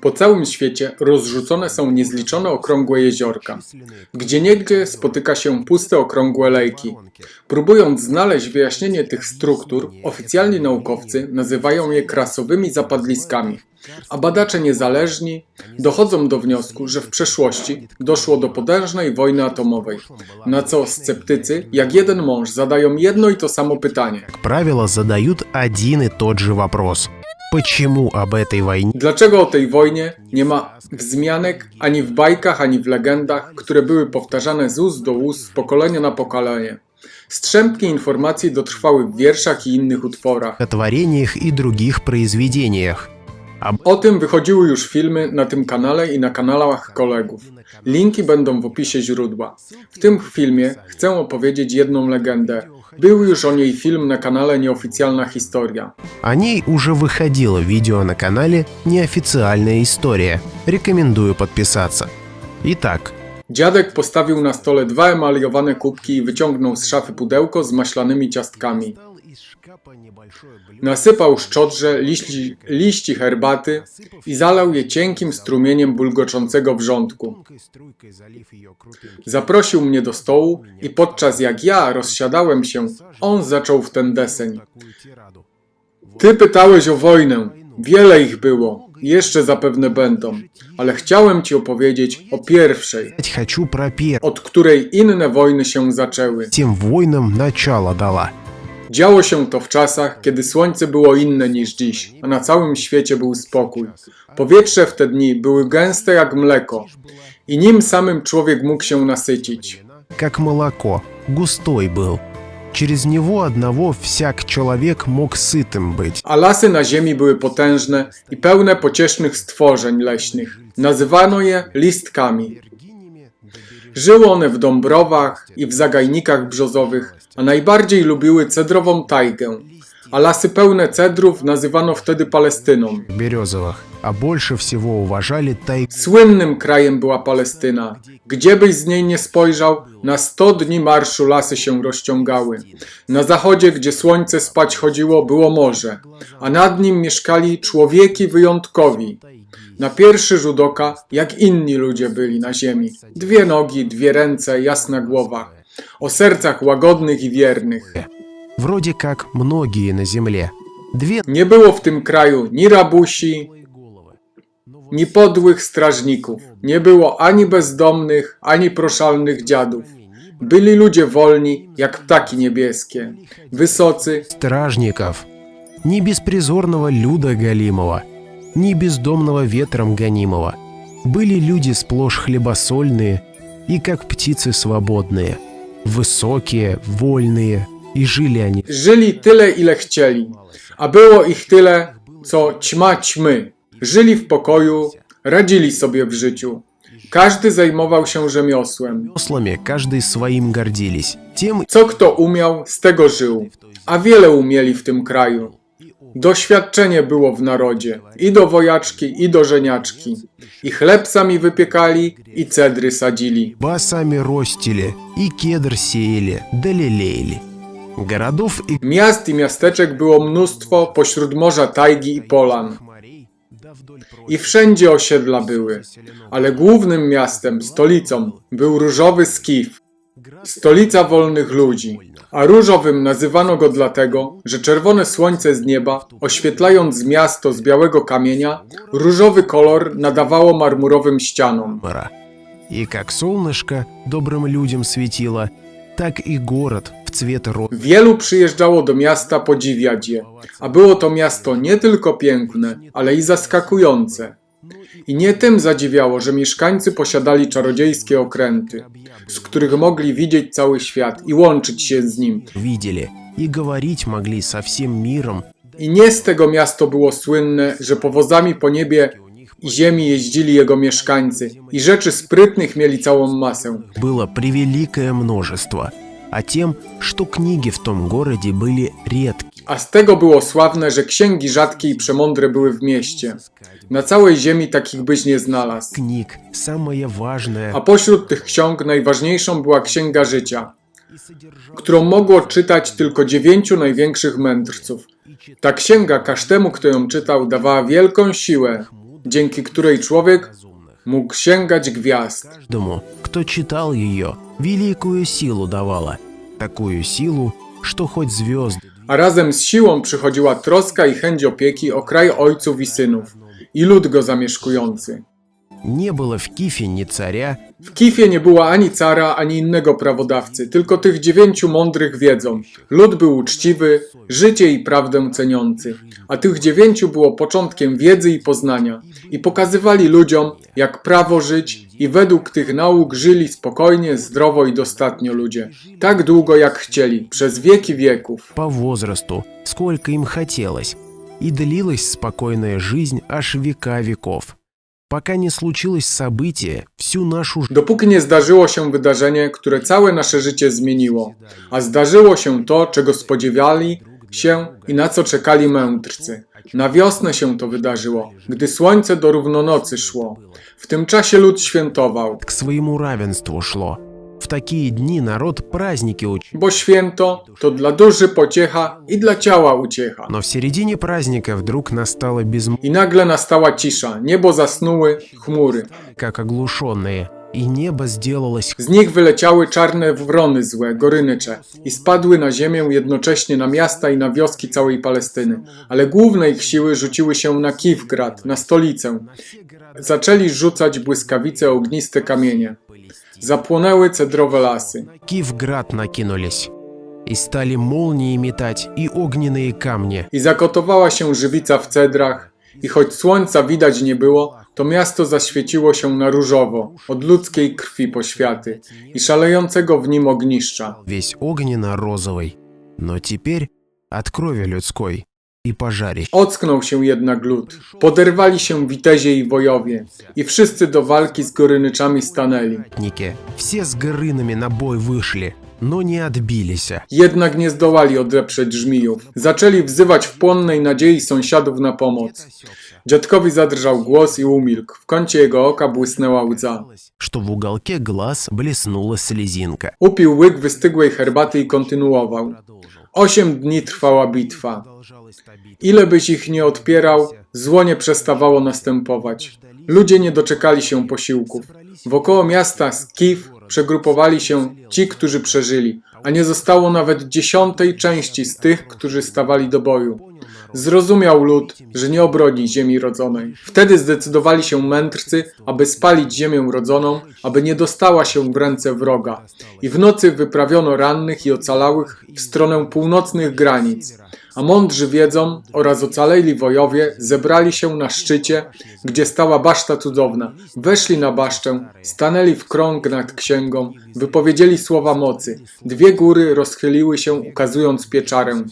Po całym świecie rozrzucone są niezliczone okrągłe jeziorka. Gdzieniegdzie spotyka się puste okrągłe lejki. Próbując znaleźć wyjaśnienie tych struktur, oficjalni naukowcy nazywają je krasowymi zapadliskami. A badacze niezależni dochodzą do wniosku, że w przeszłości doszło do potężnej wojny atomowej, na co sceptycy, jak jeden mąż, zadają jedno i to samo pytanie. как правило, задают один и тот же вопрос. Почему об этой войне Dlaczego o tej wojnie nie ma wzmianek ani w bajkach, ani w legendach, które były powtarzane z ust do ust, z pokolenia na pokolenie? Strzępki informacji dotrwały w wierszach i innych utworach. творениях и других произведениях? Об O tym wychodziły już filmy na tym kanale i na kanałach kolegów. Linki będą w opisie źródła. W tym filmie chcę opowiedzieć jedną legendę. Był już o niej film na kanale Nieoficjalna Historia. О ней уже выходило видео на канале «Неофициальная история». Рекомендую подписаться. Итак, Dziadek postawił na stole dwa emaliowane kubki i wyciągnął z szafy pudełko z maślanymi ciastkami. Nasypał szczodrze liści, liści herbaty i zalał je cienkim strumieniem bulgoczącego wrzątku. Zaprosił mnie do stołu i podczas jak ja rozsiadałem się, on zaczął w ten deseń. Ty pytałeś o wojnę. Wiele ich było. Jeszcze zapewne będą. Ale chciałem ci opowiedzieć o pierwszej, Хочу про первую. od której inne wojny się zaczęły. Тем войнам начало дала. Działo się to w czasach, kiedy słońce było inne niż dziś, a na całym świecie był spokój. Powietrze w te dni były gęste jak mleko i nim samym człowiek mógł się nasycić. Как молоко, густой был. Через него одного всяк человек мог сытым быть. A lasy na ziemi były potężne i pełne pociesznych stworzeń leśnych. Nazywano je listkami. Żyły one w dąbrowach i w zagajnikach brzozowych, a najbardziej lubiły cedrową tajgę. A lasy pełne cedrów nazywano wtedy Palestyną. березовых, а больше всего уважали тай... Słynnym krajem była Palestyna. Gdzie byś z niej nie spojrzał, na sto dni marszu lasy się rozciągały. Na zachodzie, gdzie słońce spać chodziło, było morze, a nad nim mieszkali człowieki wyjątkowi. Na pierwszy rzut oka, jak inni ludzie byli na ziemi. Dwie nogi, dwie ręce, jasna głowa. O sercach łagodnych i wiernych. Вроде как многие на земле. Две Nie było w tym kraju ni rabusi, ni podłych strażników. Nie było ani bezdomnych, ani proszalnych dziadów. Byli ludzie wolni, jak ptaki niebieskie, wysocy, стражников. Ни беспризорного люда голимого, Ни бездомного ветром гонимого. Были люди сплошь хлебосольные и как птицы свободные. Высокие, вольные, и жили они żyli tyle, ile chcieli, a było ich tyle, co ćma ćmy. Żyli w pokoju, radzili sobie w życiu. Każdy zajmował się rzemiosłem. Ослами каждый своим гордились. Тем Co kto umiał, z tego żył, a wiele umieli w tym kraju. Doświadczenie było w narodzie, i do wojaczki, i do żeniaczki. I chleb sami wypiekali, i cedry sadzili. басами ростили, и кедр сеяли, да лелеяли. Городов и Miast i miasteczek było mnóstwo pośród morza tajgi i polan. I wszędzie osiedla były, ale głównym miastem, stolicą, był różowy Skif, stolica wolnych ludzi. A różowym nazywano go dlatego, że czerwone słońce z nieba, oświetlając miasto z białego kamienia, różowy kolor nadawało marmurowym ścianom. мара. И как солнышко добрым людям светило, так и город в цвет ро... Wielu przyjeżdżało do miasta podziwiać je, a było to miasto nie tylko piękne, ale i zaskakujące. I nie tym zadziwiało, że mieszkańcy posiadali czarodziejskie okręty, z których mogli widzieć cały świat i łączyć się z nim. видели и говорить могли со всем миром. I nie z tego miasto było słynne, że powozami po niebie i ziemi jeździli jego mieszkańcy i rzeczy sprytnych mieli całą masę. Было превеликое множество, а тем, что книги в том городе были редкие. A z tego było sławne, że księgi rzadkie i przemądre były w mieście. Na całej ziemi takich byś nie znalazł. Книг самое важное A pośród tych ksiąg najważniejszą była Księga Życia, którą mogło czytać tylko dziewięciu największych mędrców. Ta księga każdemu, kto ją czytał, dawała wielką siłę, dzięki której człowiek mógł sięgać gwiazd. Каждому, кто читал ее, великую силу давала. Такую силу, что хоть звезды a razem z siłą przychodziła troska i chęć opieki o kraj ojców i synów i lud go zamieszkujący. не было в Кифе ни царя, W Kifie nie było ani cara, ani innego prawodawcy, tylko tych dziewięciu mądrych wiedzą. Lud był uczciwy, życie i prawdę ceniący, a tych dziewięciu było początkiem wiedzy i poznania i pokazywali ludziom, jak prawo żyć i według tych nauk żyli spokojnie, zdrowo i dostatnio ludzie. Tak długo jak chcieli, przez wieki wieków. по возрасту, сколько им хотелось, и длилась спокойная жизнь аж века веков, пока не случилось событие, всю нашу жизнь Dopóki nie zdarzyło się wydarzenie, które całe nasze życie zmieniło, a zdarzyło się to, czego spodziewali się i na co czekali mędrcy. Na wiosnę się to wydarzyło, gdy słońce do równonocy szło. W tym czasie lud świętował, к своему равенству шло. В такие дни народ праздники учил. bo święto to dla duszy pociecha i dla ciała uciecha. Но в середине праздника вдруг настало безмолвие, I nagle nastała cisza, niebo zasnuły chmury. как оглушенные, и небо сделалось Z nich wyleciały czarne wrony złe, gorynycze i spadły na ziemię jednocześnie na miasta i na wioski całej Palestyny. Ale główne ich siły rzuciły się na Kiwgrad, na stolicę. Zaczęli rzucać błyskawice ogniste kamienie. Zapłonęły cedrowe lasy. Киевград накинулись. И стали молнии метать и огненные камни. I zakotowała się żywica w cedrach. I choć słońca widać nie było, to miasto zaświeciło się na różowo, od ludzkiej krwi poświaty i szalejącego w nim ogniszcza. Весь огненно-розовый. Но теперь от крови людской и пожарищ. Ocknął się jednak lud. Poderwali się witezie i wojowie i wszyscy do walki z gorynyczami stanęli. Ратники все с горынами на бой вышли, но не отбились. Jednak nie zdołali odeprzeć żmijów. Zaczęli wzywać w płonnej nadziei sąsiadów na pomoc. Dziadkowi zadrżał głos i umilkł. W kącie jego oka błysnęła łza. Что w уголке глаз блеснула слезинка. Upił łyk wystygłej herbaty i kontynuował. Osiem dni trwała bitwa. Ile byś ich nie odpierał, zło nie przestawało następować. Ludzie nie doczekali się posiłków. Wokoło miasta Skif przegrupowali się ci, którzy przeżyli, a nie zostało nawet dziesiątej części z tych, którzy stawali do boju. Zrozumiał lud, że nie obroni ziemi rodzonej. Wtedy zdecydowali się mędrcy, aby spalić ziemię rodzoną, aby nie dostała się w ręce wroga. I w nocy wyprawiono rannych i ocalałych w stronę północnych granic. A mądrzy wiedzą oraz ocaleli wojowie zebrali się na szczycie, gdzie stała baszta cudowna. Weszli na baszczę, stanęli w krąg nad księgą, wypowiedzieli słowa mocy. Dwie góry rozchyliły się, ukazując pieczarę,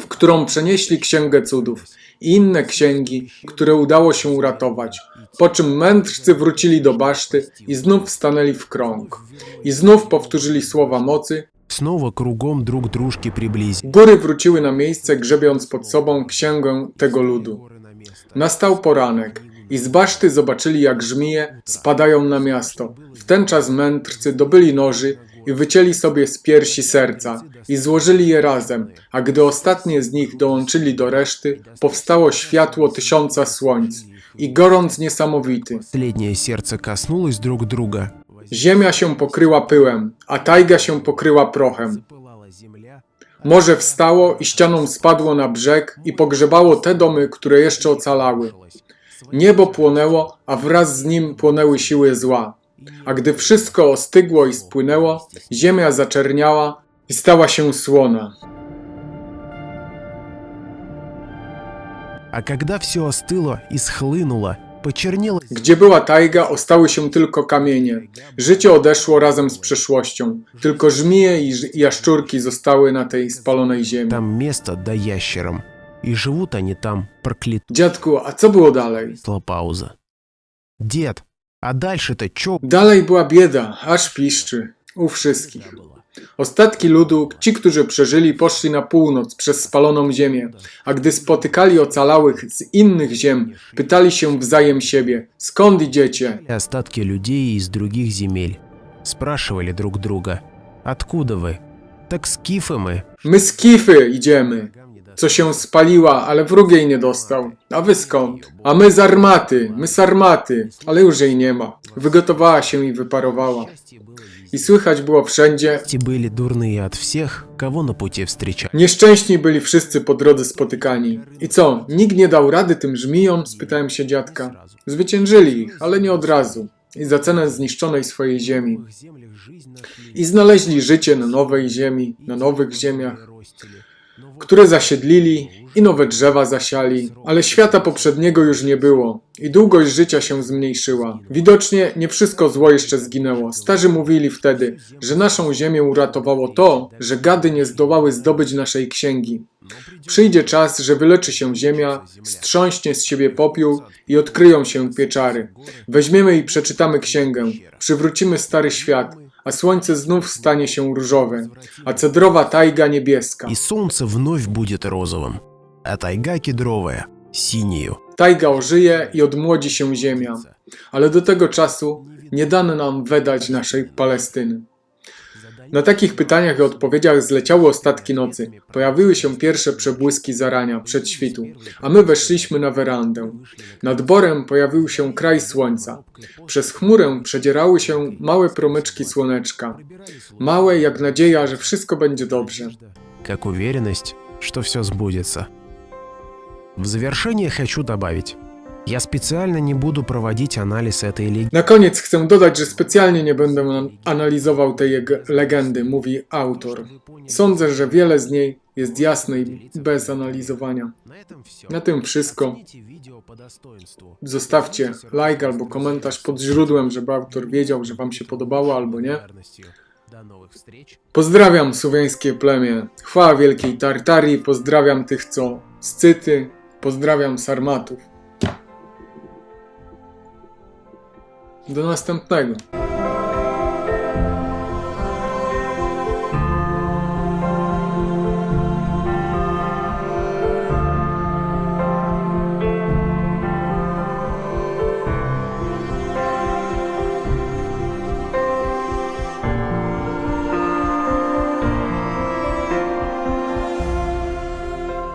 w którą przenieśli księgę cudów i inne księgi, które udało się uratować. Po czym mędrcy wrócili do baszty i znów stanęli w krąg. I znów powtórzyli słowa mocy, Снова кругом друг дружки приблизились. Góry wróciły na miejsce, grzebiąc pod sobą księgę tego ludu. Nastał poranek i z baszty zobaczyli, jak żmije spadają na miasto. W ten czas mędrcy dobyli noży i wycięli sobie z piersi serca i złożyli je razem, a gdy ostatnie z nich dołączyli do reszty, powstało światło tysiąca słońc i gorąc niesamowity. Przednie serce kasnęło drug druga. Ziemia się pokryła pyłem, a tajga się pokryła prochem. Morze wstało i ścianą spadło na brzeg i pogrzebało te domy, które jeszcze ocalały. Niebo płonęło, a wraz z nim płonęły siły zła. A gdy wszystko ostygło i spłynęło, ziemia zaczerniała i stała się słona. А когда все остыло и схлынуло, почернело Gdzie była tajga, ostały się tylko kamienie. Życie odeszło razem z przeszłością. Tylko żmije i ż- i jaszczurki zostały na tej spalonej ziemi. там место да ящерам. И живут они там проклятая Dziadku, a co było dalej? пауза. Дед, а дальше-то чё Dalej była bieda, aż piszczy. U wszystkich. Ostatki ludu, ci, którzy przeżyli, poszli na północ przez spaloną ziemię, a gdy spotykali ocalałych z innych ziem, pytali się wzajem siebie: Skąd idziecie? И остатки людей из других земель спрашивали друг друга, откуда вы? Так скифы мы. My z Kify idziemy. co się spaliła, ale wróg jej nie dostał. A wy skąd? A my z armaty, my z armaty, ale już jej nie ma. Wygotowała się i wyparowała. I słychać było wszędzie, Эти были дурные от всех, кого на пути встречали. Nieszczęśni byli wszyscy po drodze spotykani. I co, nikt nie dał rady tym żmijom? spytałem się dziadka. Zwyciężyli ich, ale nie od razu. I za cenę zniszczonej swojej ziemi. I znaleźli życie na nowej ziemi, na nowych ziemiach, które zasiedlili i nowe drzewa zasiali, ale świata poprzedniego już nie było i długość życia się zmniejszyła. Widocznie nie wszystko zło jeszcze zginęło. Starzy mówili wtedy, że naszą ziemię uratowało to, że gady nie zdołały zdobyć naszej księgi. Przyjdzie czas, że wyleczy się ziemia, strząśnie z siebie popiół i odkryją się pieczary. Weźmiemy i przeczytamy księgę, przywrócimy stary świat, a słońce znów stanie się różowe, a cedrowa tajga niebieska. И солнце вновь будет розовым, а тайга кедровая – синею. Tajga ożyje i odmłodzi się ziemia, ale do tego czasu nie dano nam wydać naszej Palestyny. Na takich pytaniach i odpowiedziach zleciały ostatki nocy. Pojawiły się pierwsze przebłyski zarania, przedświtu, a my weszliśmy na werandę. Nad borem pojawił się kraj słońca. Przez chmurę przedzierały się małe promyczki słoneczka. Małe jak nadzieja, że wszystko będzie dobrze. Как уверенность, что все сбудется. В завершение хочу добавить. Я специально не буду проводить анализ этой легенды. Na koniec chcę dodać, że specjalnie nie będę an- analizował tej jeg- legendy, mówi autor. Sądzę, że wiele z niej jest jasne i bez analizowania. Na tym wszystko. Zostawcie like albo komentarz pod źródłem, żeby autor wiedział, że Wam się podobało albo nie. Pozdrawiam słowiańskie plemię. Chwała wielkiej Tartarii. Pozdrawiam tych, co Scyty. Pozdrawiam Sarmatów. Do następnego.